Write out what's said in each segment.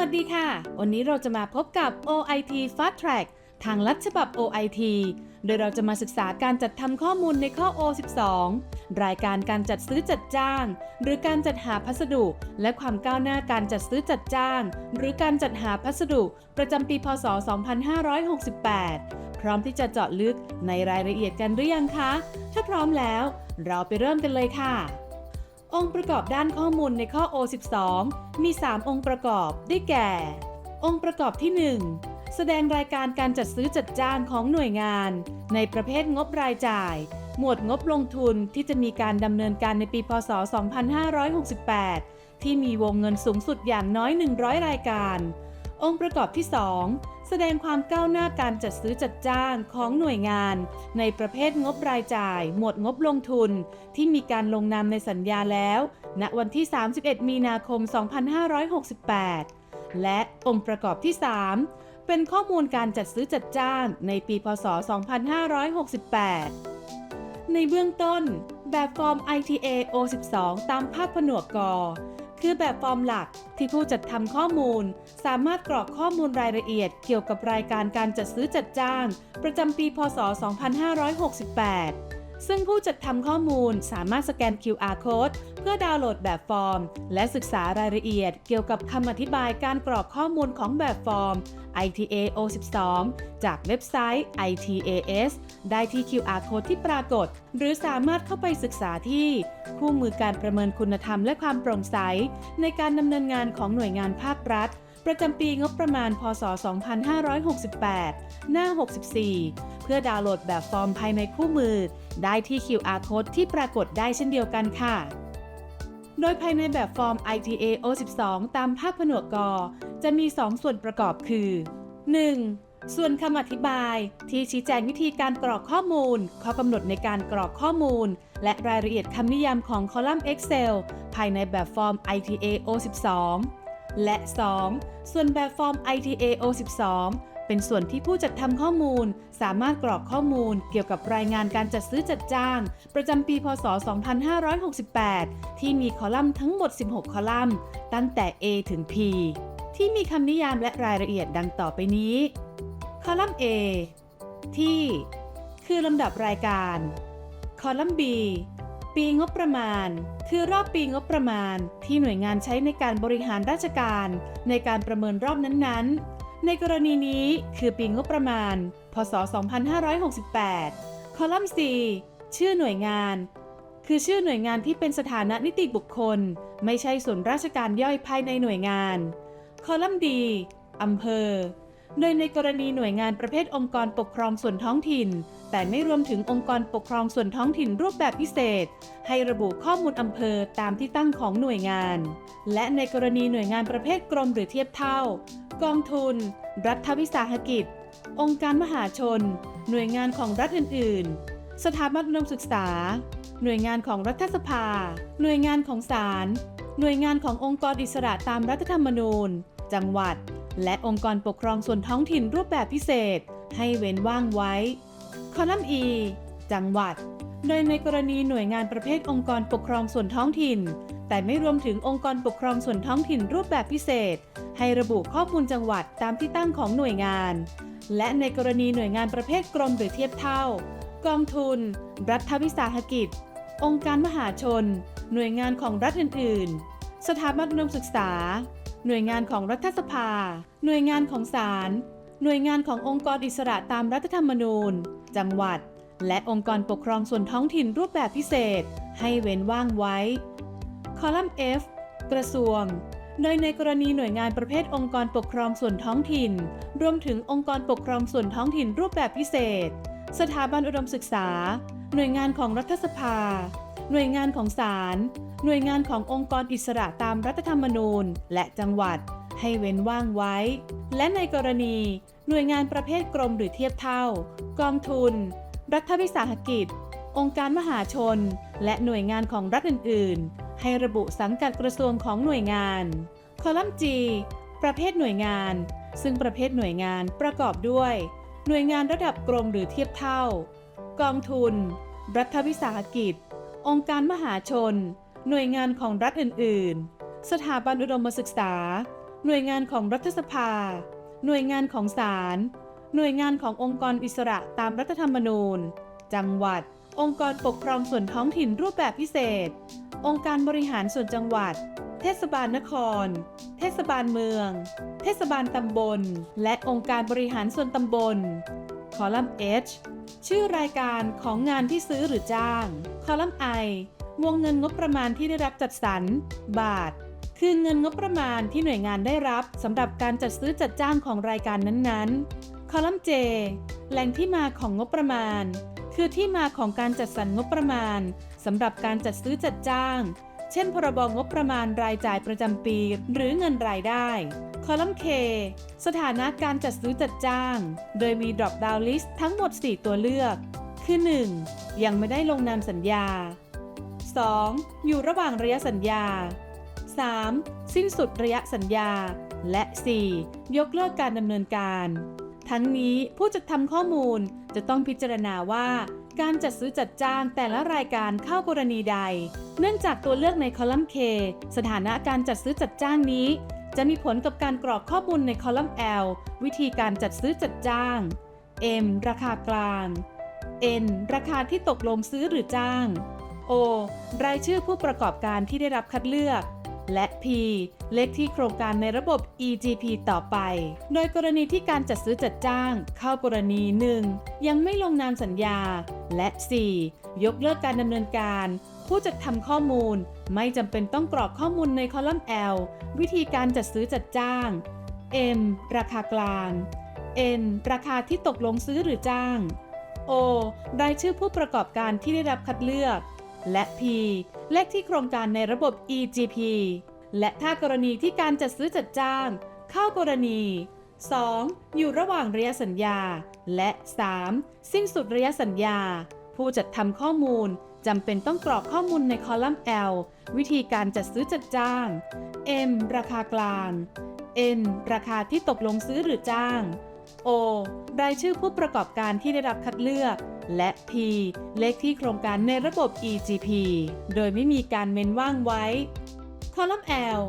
วัสดีค่ะ วันนี้เราจะมาพบกับ OIT Fast Track ทางลัดฉบับ OIT โดยเราจะมาศึกษาการจัดทำข้อมูลในข้อ O12 รายการการจัดซื้อจัดจ้าง หรือการจัดหาพัสดุ และความก้าวหน้าการจัดซื้อจัดจ้าง หรือการจัดหาพัสดุ ประจำปี พศ 2568 พร้อมที่จะเจาะลึกในรายละเอียดกันหรือยังคะ ถ้าพร้อมแล้ว เราไปเริ่มกันเลยค่ะ องค์ประกอบด้านข้อมูลในข้อ O12 มี 3 องค์ประกอบได้แก่ องค์ประกอบที่ 1 แสดงรายการการจัดซื้อจัดจ้างของหน่วยงาน ในประเภทงบรายจ่าย หมวดงบลงทุนที่จะมีการดำเนินการในปี พศ 2568 ที่มีวงเงินสูงสุดอย่างน้อย 100 รายการ องค์ประกอบที่ 2 แสดงความก้าวหน้าการจัดซื้อจัดจ้างของหน่วยงาน ในประเภทงบรายจ่าย หมวดงบลงทุน ที่มีการลงนามในสัญญาแล้ว ณวันที่ 31 มีนาคม 2568 และองค์ประกอบที่ 3 เป็นข้อมูลการจัดซื้อจัดจ้างในปีพศ 2568 ในเบื้องต้น แบบฟอร์ม ITA O12 ตามภาพผนวกกอ คือแบบฟอร์มหลักที่ผู้จัดทำข้อมูล สามารถกรอกข้อมูลรายละเอียด เกี่ยวกับรายการการจัดซื้อจัดจ้าง ประจำปี พศ 2568 ซึ่งผู้จัดทำข้อมูลสามารถสแกน QR code เพื่อดาวน์โหลดแบบฟอร์ม และศึกษารายละเอียดเกี่ยวกับคำอธิบายการกรอกข้อมูลของแบบฟอร์ม ITA O12 จากเว็บไซต์ ITAS ได้ที่ QR code ที่ปรากฏ หรือสามารถเข้าไปศึกษาที่ คู่มือการประเมินคุณธรรมและความโปร่งใส ในการดำเนินงานของหน่วยงานภาครัฐ ประจำปีงบประมาณ พศ 2568 หน้า 64 เพื่อดาวน์โหลดแบบฟอร์มภายในคู่มือ ได้ที่ QR code ที่ปรากฏได้เช่นเดียวกันค่ะ โดยภายในแบบฟอร์ม ITA O12 ตามภาพผนวกกอ จะมี 2 ส่วนประกอบคือ 1. ส่วนคำอธิบายที่ชี้แจงวิธีการกรอกข้อมูล ข้อกำหนดในการกรอกข้อมูล และรายละเอียดคำนิยามของคอลัมน์ Excel ภายในแบบฟอร์ม ITA O12 และ 2. ส่วนแบบฟอร์ม ITA O12 เป็นส่วนที่ผู้จัดทำข้อมูล สามารถกรอกข้อมูล เกี่ยวกับรายงานการจัดซื้อจัดจ้าง ประจำปีพศ 2568 ที่มีคอลัมน์ทั้งหมด 16 คอลัมน์ ตั้งแต่ A ถึง P ที่มีคำนิยามและรายละเอียดดังต่อไปนี้ คอลัมน์ A ที่ คือลำดับรายการ คอลัมน์ B ปีงบประมาณ คือรอบปีงบประมาณที่หน่วยงานใช้ในการบริหารราชการ ในการประเมินรอบนั้นๆ ในกรณีนี้คือปีงบประมาณ พศ 2568 คอลัมน์ C ชื่อหน่วยงาน คือชื่อหน่วยงานที่เป็นสถานะนิติบุคคล ไม่ใช่ส่วนราชการย่อยภายในหน่วยงาน คอลัมน์ D อำเภอ โดยในกรณีหน่วยงานประเภทองค์กรปกครองส่วนท้องถิ่น แต่ไม่รวมถึงองค์กรปกครองส่วนท้องถิ่นรูปแบบพิเศษ ให้ระบุข้อมูลอำเภอตามที่ตั้งของหน่วยงาน และในกรณีหน่วยงานประเภทกรมหรือเทียบเท่า กองทุน รัฐวิสาหกิจ องค์การมหาชน หน่วยงานของรัฐอื่น ๆ สถาบันอุดมศึกษา หน่วยงานของรัฐสภา หน่วยงานของศาลหน่วยงานขององค์กรอิสระตามรัฐธรรมนูญ จังหวัด และองค์กรปกครองส่วนท้องถิ่นรูปแบบพิเศษ ให้เว้นว่างไว้ คอลัมน์ E จังหวัด โดยในกรณีหน่วยงานประเภทองค์กรปกครองส่วนท้องถิ่น แต่ไม่รวมถึงองค์กรปกครองส่วนท้องถิ่นรูปแบบพิเศษ ให้ระบุข้อมูลจังหวัดตามที่ตั้งของหน่วยงาน และในกรณีหน่วยงานประเภทกรมหรือเทียบเท่า กองทุน รัฐวิสาหกิจ องค์การมหาชน หน่วยงานของรัฐอื่น ๆ สถาบันอุดมศึกษา หน่วยงานของรัฐสภา หน่วยงานของศาล หน่วยงานขององค์กรอิสระตามรัฐธรรมนูญ จังหวัด และองค์กรปกครองส่วนท้องถิ่นรูปแบบพิเศษ ให้เว้นว่างไว้ คอลัมน์ F กระทรวง โดยในกรณีหน่วยงานประเภทองค์กรปกครองส่วนท้องถิ่น รวมถึงองค์กรปกครองส่วนท้องถิ่นรูปแบบพิเศษ สถาบันอุดมศึกษา หน่วยงานของรัฐสภา หน่วยงานของศาล หน่วยงานขององค์กรอิสระตามรัฐธรรมนูญ และจังหวัด ให้เว้นว่างไว้ และในกรณีหน่วยงานประเภทกรมหรือเทียบเท่า กองทุน รัฐวิสาหกิจ องค์การมหาชน และหน่วยงานของรัฐอื่น ๆ ให้ระบุสังกัดกระทรวงของหน่วยงาน คอลัมน์ G ประเภทหน่วยงาน ซึ่งประเภทหน่วยงานประกอบด้วย หน่วยงานระดับกรมหรือเทียบเท่า กองทุน รัฐวิสาหกิจ องค์การมหาชน หน่วยงานของรัฐอื่น ๆ สถาบันอุดมศึกษา หน่วยงานของรัฐสภา หน่วยงานของศาล หน่วยงานขององค์กรอิสระตามรัฐธรรมนูญ จังหวัด องค์กรปกครองส่วนท้องถิ่นรูปแบบพิเศษ องค์การบริหารส่วนจังหวัด เทศบาลนคร เทศบาลเมือง เทศบาลตำบล และองค์การบริหารส่วนตำบล คอลัมน์ H ชื่อรายการของงานที่ซื้อหรือจ้าง คอลัมน์ I วงเงินงบประมาณที่ได้รับจัดสรร บาท คือเงินงบประมาณที่หน่วยงานได้รับสำหรับการจัดซื้อจัดจ้างของรายการนั้นๆ คอลัมน์ J แหล่งที่มาของงบประมาณ คือที่มาของการจัดสรรงบประมาณสำหรับการจัดซื้อจัดจ้าง เช่น พรบงบประมาณรายจ่ายประจำปี หรือเงินรายได้ คอลัมน์ K สถานะการจัดซื้อจัดจ้าง โดยมี drop down list ทั้งหมด 4 ตัวเลือก คือ 1. ยังไม่ได้ลงนามสัญญา 2. อยู่ระหว่างระยะสัญญา 3. สิ้นสุดระยะสัญญา และ 4. ยกเลิกการดำเนินการ ทั้งนี้ผู้จัดทำข้อมูลจะต้องพิจารณาว่า การจัดซื้อจัดจ้างแต่ละรายการเข้ากรณีใด เนื่องจากตัวเลือกในคอลัมน์ K สถานะการจัดซื้อจัดจ้างนี้ จะมีผลกับการกรอกข้อมูลในคอลัมน์ L วิธีการจัดซื้อจัดจ้าง M ราคากลาง N ราคาที่ตกลงซื้อหรือจ้าง O รายชื่อผู้ประกอบการที่ได้รับคัดเลือก และ P เลขที่โครงการในระบบ EGP ต่อไป โดยกรณีที่การจัดซื้อจัดจ้าง เข้ากรณี 1. ยังไม่ลงนามสัญญา และ 4. ยกเลิกการดำเนินการ ผู้จัดทำข้อมูล ไม่จำเป็นต้องกรอกข้อมูลในคอลัมน์ L วิธีการจัดซื้อจัดจ้าง M ราคากลาง N ราคาที่ตกลงซื้อหรือจ้าง O รายชื่อผู้ประกอบการที่ได้รับคัดเลือก และ P เลขที่โครงการในระบบ EGP และถ้ากรณีที่การจัดซื้อจัดจ้าง เข้ากรณี 2. อยู่ระหว่างระยะสัญญา และ 3. สิ้นสุดระยะสัญญา ผู้จัดทำข้อมูลจำเป็นต้องกรอกข้อมูลในคอลัมน์ L วิธีการจัดซื้อจัดจ้าง M ราคากลาง N ราคาที่ตกลงซื้อหรือจ้าง O รายชื่อผู้ประกอบการที่ได้รับคัดเลือก และ P เลขที่โครงการในระบบ EGP โดยไม่มีการเม้นว่างไว้ คอลัมน์ L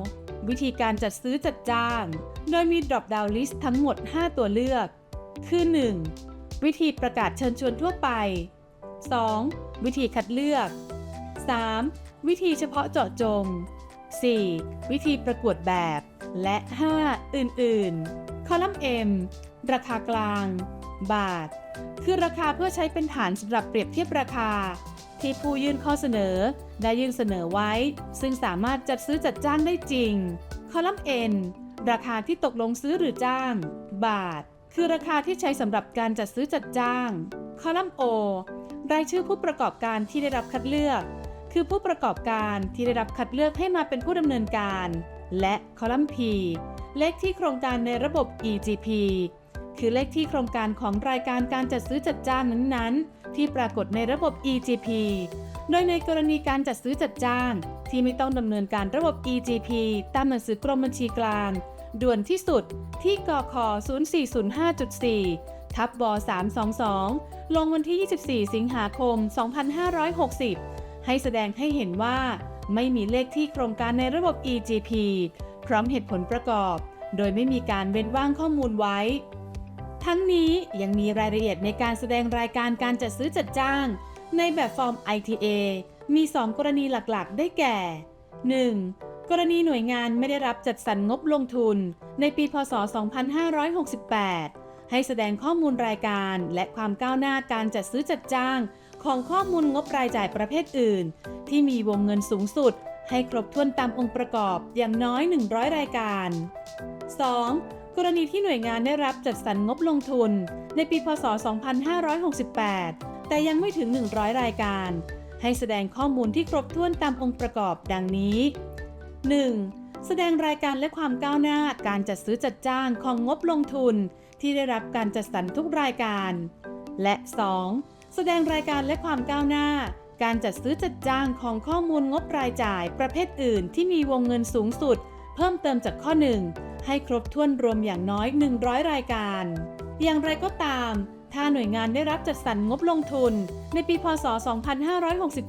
วิธีการจัดซื้อจัดจ้าง โดยมี drop down list ทั้งหมด 5 ตัวเลือก คือ 1. วิธีประกาศเชิญชวนทั่วไป 2. วิธีคัดเลือก 3. วิธีเฉพาะเจาะจง 4. วิธีประกวดแบบ และ 5. อื่น ๆ คอลัมน์ M ราคากลาง บาท คือราคาเพื่อใช้เป็นฐานสำหรับเปรียบเทียบราคา ที่ผู้ยื่นข้อเสนอได้ยื่นเสนอไว้ ซึ่งสามารถจัดซื้อจัดจ้างได้จริง คอลัมน์ N ราคาที่ตกลงซื้อหรือจ้าง บาท คือราคาที่ใช้สำหรับการจัดซื้อจัดจ้าง คอลัมน์ O รายชื่อผู้ประกอบการที่ได้รับคัดเลือก คือผู้ประกอบการที่ได้รับคัดเลือกให้มาเป็นผู้ดำเนินการ และคอลัมน์ P เลขที่โครงการในระบบ EGP คือเลขที่โครงการของรายการการจัดซื้อจัดจ้างนั้นๆ ที่ปรากฏในระบบ EGP โดยในกรณีการจัดซื้อจัดจ้าง ที่ไม่ต้องดำเนินการระบบ EGP ตามหนังสือกรมบัญชีกลาง ด่วนที่สุดที่กค0405.4 ทับบ322 ลงวันที่ 24 สิงหาคม 2560 ให้แสดงให้เห็นว่า ไม่มีเลขที่โครงการในระบบ EGP พร้อมเหตุผลประกอบ โดยไม่มีการเว้นว่างข้อมูลไว้ ทั้งนี้ยังมีรายละเอียดในการแสดงรายการการจัดซื้อจัดจ้าง ในแบบฟอร์ม ITA มี 2 กรณีหลักๆ ได้แก่ 1. กรณีหน่วยงานไม่ได้รับจัดสรรงบลงทุน ในปีพศ 2568 ให้แสดงข้อมูลรายการและความก้าวหน้าการจัดซื้อจัดจ้าง ของข้อมูลงบรายจ่ายประเภทอื่น ที่มีวงเงินสูงสุด ให้ครบถ้วนตามองค์ประกอบอย่างน้อย 100 รายการ 2. กรณีที่หน่วยงานได้รับจัดสรรงบลงทุน ในปีพศ 2568 แต่ยังไม่ถึง 100 รายการ ให้แสดงข้อมูลที่ครบถ้วนตามองค์ประกอบดังนี้ 1. แสดงรายการและความก้าวหน้าการจัดซื้อจัดจ้างของงบลงทุน ที่ได้รับการจัดสรรทุกรายการ และ 2. แสดงรายการและความก้าวหน้าการจัดซื้อจัดจ้างของข้อมูลงบรายจ่ายประเภทอื่นที่มีวงเงินสูงสุด เพิ่มเติมจากข้อ 1 ให้ครบถ้วนรวมอย่างน้อย 100 รายการ อย่างไรก็ตาม ถ้าหน่วยงานได้รับจัดสรรงบลงทุน ในปีพศ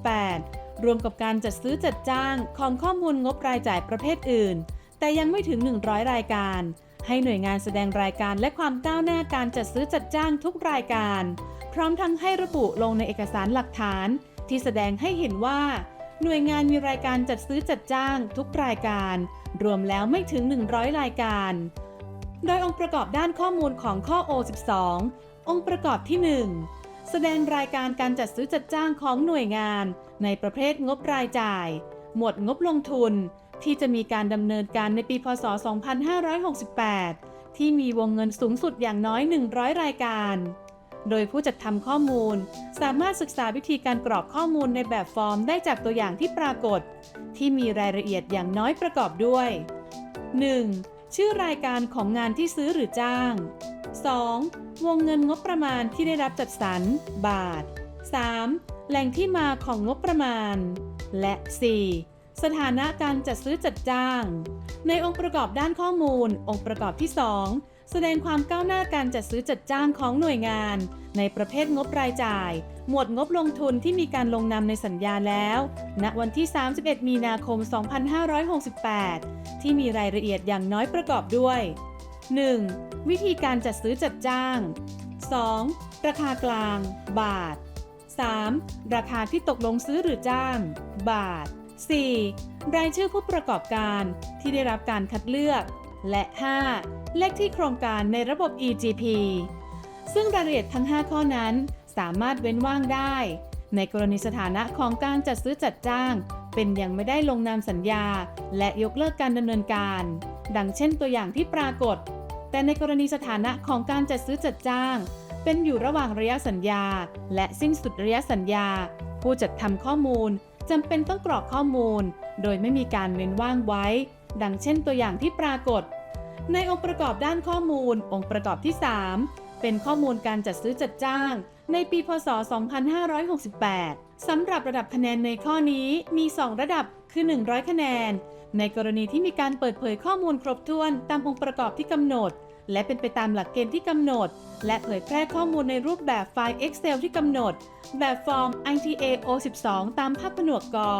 2568 รวมกับการจัดซื้อจัดจ้างของข้อมูลงบรายจ่ายประเภทอื่น แต่ยังไม่ถึง 100 รายการ ให้หน่วยงานแสดงรายการและความก้าวหน้าการจัดซื้อจัดจ้างทุกรายการ พร้อมทั้งให้ระบุลงในเอกสารหลักฐาน ที่แสดงให้เห็นว่า หน่วยงานมีรายการจัดซื้อจัดจ้างทุกรายการ รวมแล้วไม่ถึง 100 รายการ โดยองค์ประกอบด้านข้อมูลของข้อ O12 องค์ประกอบที่ 1 แสดงรายการการจัดซื้อจัดจ้างของหน่วยงาน ในประเภทงบรายจ่าย หมวดงบลงทุน ที่จะมีการดำเนินการในปีพศ 2568 ที่มีวงเงินสูงสุดอย่างน้อย 100 รายการ โดยผู้จัดทำข้อมูล สามารถศึกษาวิธีการกรอกข้อมูลในแบบฟอร์มได้จากตัวอย่างที่ปรากฏ ที่มีรายละเอียดอย่างน้อยประกอบด้วย 1. ชื่อรายการของงานที่ซื้อหรือจ้าง 2. วงเงินงบประมาณที่ได้รับจัดสรร บาท 3. แหล่งที่มาของงบประมาณ และ 4. สถานะการจัดซื้อจัดจ้าง ในองค์ประกอบด้านข้อมูล องค์ประกอบที่ 2 แสดงความก้าวหน้าการจัดซื้อจัดจ้างของหน่วยงาน ในประเภทงบรายจ่าย หมวดงบลงทุนที่มีการลงนามในสัญญาแล้ว ณวันที่ 31 มีนาคม 2568 ที่มีรายละเอียดอย่างน้อยประกอบด้วย 1. วิธีการจัดซื้อจัดจ้าง 2. ราคากลาง บาท 3. ราคาที่ตกลงซื้อหรือจ้าง บาท 4. รายชื่อผู้ประกอบการที่ได้รับการคัดเลือก และ 5. เลขที่โครงการในระบบ EGP ซึ่งรายละเอียดทั้ง 5 ข้อนั้นสามารถเว้นว่างได้ ในกรณีสถานะของการจัดซื้อจัดจ้าง เป็นยังไม่ได้ลงนามสัญญา และยกเลิกการดำเนินการ ดังเช่นตัวอย่างที่ปรากฏ แต่ในกรณีสถานะของการจัดซื้อจัดจ้าง เป็นอยู่ระหว่างระยะสัญญา และสิ้นสุดระยะสัญญา ผู้จัดทำข้อมูล จำเป็นต้องกรอกข้อมูล โดยไม่มีการเว้นว่างไว้ ดังเช่นตัวอย่างที่ปรากฏ ในองค์ประกอบด้านข้อมูล องค์ประกอบที่ 3 เป็นข้อมูลการจัดซื้อจัดจ้าง ในปีพศ 2568 สำหรับระดับคะแนนในข้อนี้มี 2 ระดับคือ 100 คะแนน ในกรณีที่มีการเปิดเผยข้อมูลครบถ้วนตามองค์ประกอบที่กำหนด และเป็นไปตามหลักเกณฑ์ที่กำหนด และเผยแพร่ข้อมูลในรูปแบบไฟล์ Excel ที่กำหนด แบบฟอร์ม ITA O12 ตามภาพผนวกกอ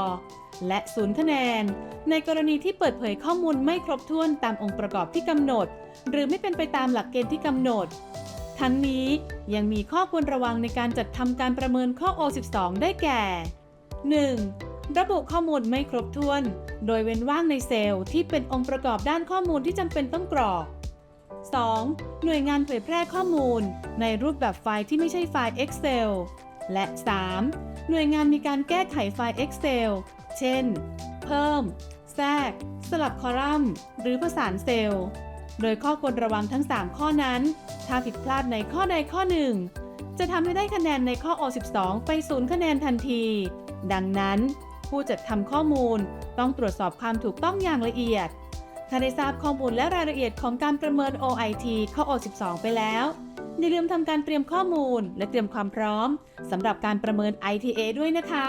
และศูนย์คะแนน ในกรณีที่เปิดเผยข้อมูลไม่ครบถ้วนตามองค์ประกอบที่กำหนด หรือไม่เป็นไปตามหลักเกณฑ์ที่กำหนด ทั้งนี้ยังมีข้อควรระวังในการจัดทำการประเมินข้อ O12 ได้แก่ 1. ระบุข้อมูลไม่ครบถ้วน โดยเว้นว่างในเซลล์ที่เป็นองค์ประกอบด้านข้อมูลที่จำเป็นต้องกรอก 2. หน่วยงานเผยแพร่ข้อมูล ในรูปแบบไฟล์ที่ไม่ใช่ไฟล์ Excel และ 3. หน่วยงานมีการแก้ไขไฟล์ Excel เช่น เพิ่ม แทรก สลับคอลัมน์ หรือผสานเซลล์ โดยข้อควรระวังทั้ง 3 ข้อนั้น ถ้าผิดพลาดในข้อใดข้อหนึ่ง จะทำให้ได้คะแนนในข้อ O12 ไปศูนย์คะแนนทันที ดังนั้น ผู้จัดทำข้อมูลต้องตรวจสอบความถูกต้องอย่างละเอียด ถ้าได้ทราบข้อมูลและรายละเอียดของการประเมิน OIT ข้อ O12 ไปแล้ว อย่าลืมทำการเตรียมข้อมูลและเตรียมความพร้อมสำหรับการประเมิน ITA ด้วยนะคะ